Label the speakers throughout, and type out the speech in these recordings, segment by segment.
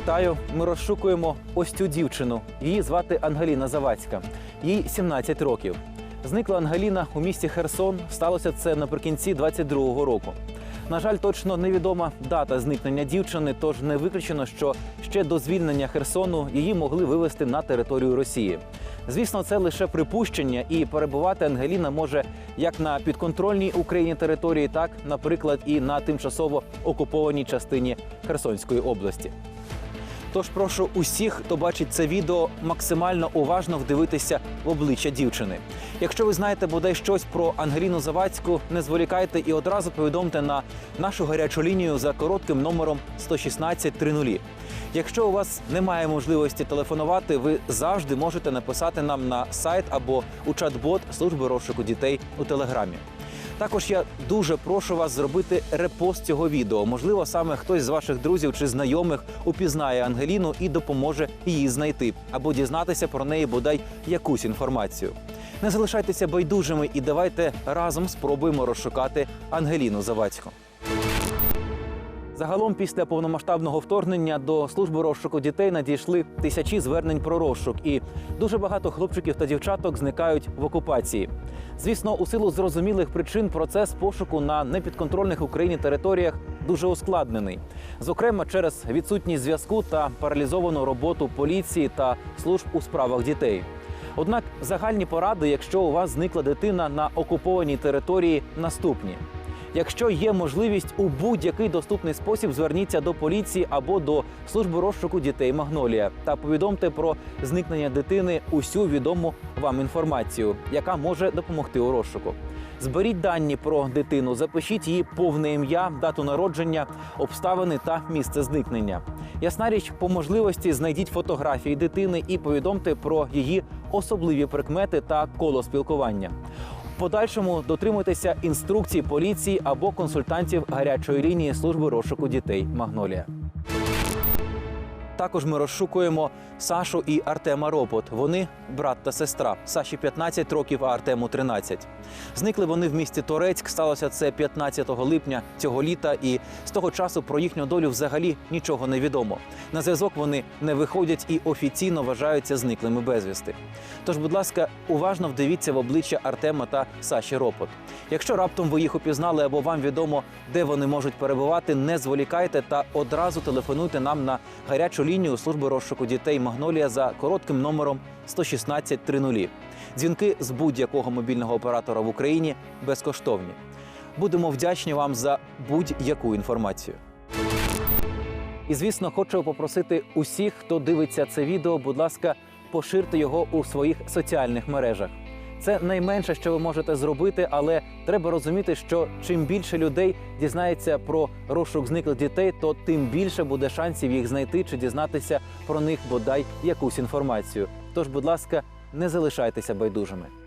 Speaker 1: вітаю. Ми розшукуємо ось цю дівчину. Її звати Ангеліна Завадська. Їй 17 років. Зникла Ангеліна у місті Херсон. Сталося це наприкінці 22-го року. На жаль, точно невідома дата зникнення дівчини, тож не виключено, що ще до звільнення Херсону її могли вивезти на територію Росії. Звісно, це лише припущення, і перебувати Ангеліна може як на підконтрольній Україні території, так, наприклад, і на тимчасово окупованій частині Херсонської області. Тож прошу усіх, хто бачить це відео, максимально уважно вдивитися в обличчя дівчини. Якщо ви знаєте бодай щось про Ангеліну Завадську, не зволікайте і одразу повідомте на нашу гарячу лінію за коротким номером 116 30. Якщо у вас немає можливості телефонувати, ви завжди можете написати нам на сайт або у чат-бот служби розшуку дітей у телеграмі. Також я дуже прошу вас зробити репост цього відео. Можливо, саме хтось з ваших друзів чи знайомих упізнає Ангеліну і допоможе її знайти або дізнатися про неї бодай якусь інформацію. Не залишайтеся байдужими і давайте разом спробуємо розшукати Ангеліну Завадську. Загалом, після повномасштабного вторгнення до служби розшуку дітей надійшли тисячі звернень про розшук, і дуже багато хлопчиків та дівчаток зникають в окупації. Звісно, у силу зрозумілих причин процес пошуку на непідконтрольних Україні територіях дуже ускладнений, зокрема через відсутність зв'язку та паралізовану роботу поліції та служб у справах дітей. Однак загальні поради, якщо у вас зникла дитина на окупованій території, наступні. Якщо є можливість у будь-який доступний спосіб, зверніться до поліції або до служби розшуку дітей Магнолія та повідомте про зникнення дитини усю відому вам інформацію, яка може допомогти у розшуку. Зберіть дані про дитину, запишіть її повне ім'я, дату народження, обставини та місце зникнення. Ясна річ, по можливості знайдіть фотографії дитини і повідомте про її особливі прикмети та коло спілкування. Подальшому дотримуйтеся інструкцій поліції або консультантів гарячої лінії служби розшуку дітей Магнолія. Також ми розшукуємо Сашу і Артема Ропот. Вони брат та сестра. Саші 15 років, а Артему 13. Зникли вони в місті Торецьк. Сталося це 15 липня цього літа, і з того часу про їхню долю взагалі нічого не відомо. На зв'язок вони не виходять і офіційно вважаються зниклими безвісти. Тож, будь ласка, уважно вдивіться в обличчя Артема та Саші Ропот. Якщо раптом ви їх упізнали або вам відомо, де вони можуть перебувати, не зволікайте та одразу телефонуйте нам на гарячу лінію служби розшуку дітей Магнолія за коротким номером 116 30. Дзвінки з будь-якого мобільного оператора в Україні безкоштовні. Будемо вдячні вам за будь-яку інформацію. І звісно, хочу попросити усіх, хто дивиться це відео, будь ласка, поширте його у своїх соціальних мережах. Це найменше, що ви можете зробити, але треба розуміти, що чим більше людей дізнається про розшук зниклих дітей, то тим більше буде шансів їх знайти чи дізнатися про них бодай якусь інформацію. Тож, будь ласка, не залишайтеся байдужими.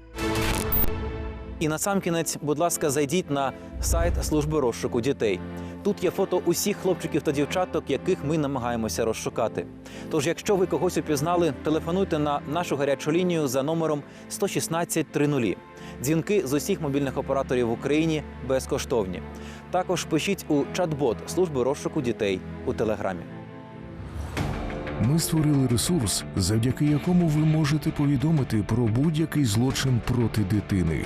Speaker 1: І насамкінець, будь ласка, зайдіть на сайт служби розшуку дітей. Тут є фото усіх хлопчиків та дівчаток, яких ми намагаємося розшукати. Тож, якщо ви когось упізнали, телефонуйте на нашу гарячу лінію за номером 116 30. Дзвінки з усіх мобільних операторів в Україні безкоштовні. Також пишіть у чат-бот служби розшуку дітей у телеграмі.
Speaker 2: Ми створили ресурс, завдяки якому ви можете повідомити про будь-який злочин проти дитини.